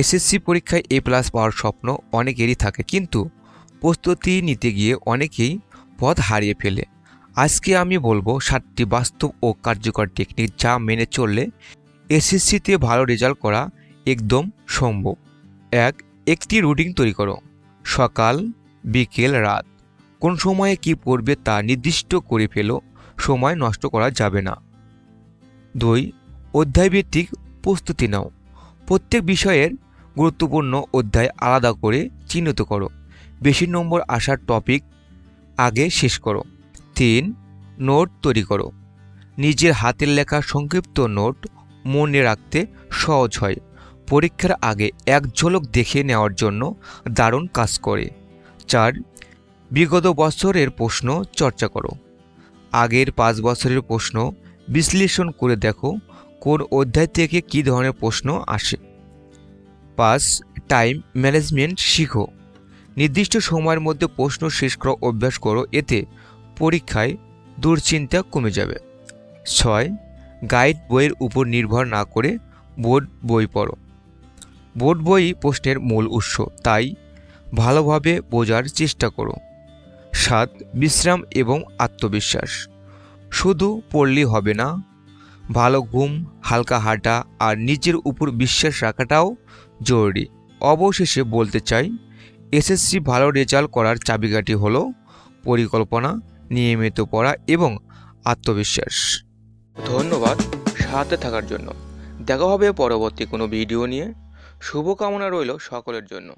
SSC পরীক্ষায় এ plus পাওয়ার স্বপ্ন অনেকেরই থাকে, কিন্তু প্রস্তুতি নিতে গিয়ে অনেকেই পথ হারিয়ে ফেলে। আজকে আমি বলব সাতটি বাস্তব ও কার্যকর টেকনিক যা মেনে চললে এসএসসিতে ভালো রেজাল্ট করা একদম সম্ভব। এক, একটি রুটিন তৈরি করো। সকাল, বিকেল, রাত। কোন সময়ে কি পড়বে তা নির্দিষ্ট করে ফেলো। সময় নষ্ট করা যাবে না। দুই, অধ্যায়ভিত্তিক প্রস্তুতি নাও। প্রত্যেক বিষয়ের গুরুত্বপূর্ণ অধ্যায় আলাদা করে চিহ্নিত করো। বেশি নম্বর আসার টপিক আগে শেষ করো। তিন নোট তৈরি করো। নিজের হাতের লেখা সংক্ষিপ্ত নোট মনে রাখতে সহজ হয়। পরীক্ষার আগে এক ঝলক দেখে নেওয়ার জন্য দারুণ কাজ করে। চার, বিগত বছরের প্রশ্ন চর্চা করো। আগের পাঁচ বছরের প্রশ্ন বিশ্লেষণ করে দেখো কোন অধ্যায় থেকে কী ধরনের প্রশ্ন আসে। পাঁচ টাইম ম্যানেজমেন্ট শিখো। নির্দিষ্ট সময়ের মধ্যে প্রশ্ন শেষ করা অভ্যাস করো, এতে পরীক্ষায় দুশ্চিন্তা কমে যাবে। ছয়, গাইড বইয়ের উপর নির্ভর না করে বোর্ড বই পড়ো। বোর্ড বই প্রশ্নের মূল উৎস, তাই ভালোভাবে বোঝার চেষ্টা করো। সাত, বিশ্রাম এবং আত্মবিশ্বাস। শুধু পড়লেই হবে না ভালো ঘুম, হালকা হাঁটা আর নিজের উপর বিশ্বাস রাখাটাও জরুরি। অবশেষে বলতে চাই, এসএসসি ভালো রেজাল্ট করার চাবিকাঠি হলো পরিকল্পনা, নিয়মিত পড়া এবং আত্মবিশ্বাস। ধন্যবাদ সাথে থাকার জন্য। দেখা হবে পরবর্তী কোনো ভিডিও নিয়ে। শুভকামনা রইল সকলের জন্য।